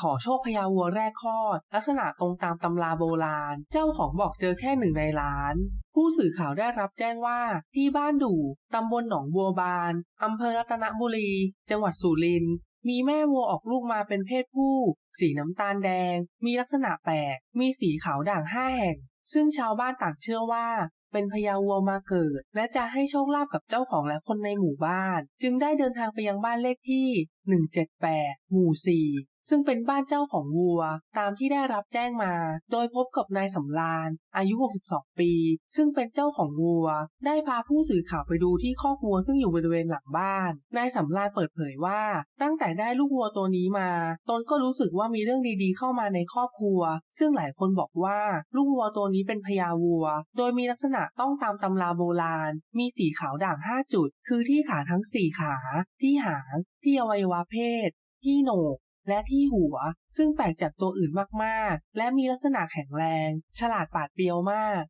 ขอโชคพญาวัวแรกคลอด ลักษณะตรงตามตำราโบราณ เจ้าของบอกเจอแค่หนึ่งในล้าน ผู้สื่อข่าวได้รับแจ้งว่าที่บ้านดู่ตำบลหนองบัวบานอำเภอรัตนบุรี จังหวัดสุรินทร์มีแม่วัวออกลูกมาเป็นเพศผู้ สีน้ำตาลแดง มีลักษณะแปลก มีสีขาวด่างห้าแห่ง ซึ่งชาวบ้านต่างเชื่อว่า เป็นพญาวัวมาเกิด และจะให้โชคลาภกับเจ้าของและคนในหมู่บ้าน จึงได้เดินทางไปยังบ้านเลขที่ 178 หมู่4 ซึ่งเป็นบ้านเจ้าของวัว ตามที่ได้รับแจ้งมา โดยพบกับนายสำราญอายุ 62 ปี ซึ่งเป็นเจ้าของวัว ได้พาผู้สื่อข่าวไปดูที่คอกวัวซึ่งอยู่บริเวณหลังบ้าน นายสำราญเปิดเผยว่า ตั้งแต่ได้ลูกวัวตัวนี้มา ตนก็รู้สึกว่ามีเรื่องดีๆ เข้ามาในครอบครัว ซึ่งหลายคนบอกว่าลูกวัวตัวนี้เป็นพญาวัว โดยมีลักษณะต้องตามตำราโบราณ มีสีขาวด่าง 5 จุด คือที่ขาทั้ง 4 ขา ที่หาง ที่อวัยวะเพศ ที่โหนก และที่หัว ซึ่งแปลกจากตัวอื่นมากๆ และมีลักษณะแข็งแรง ฉลาดปราดเปรียวมาก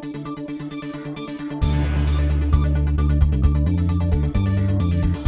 Thank you.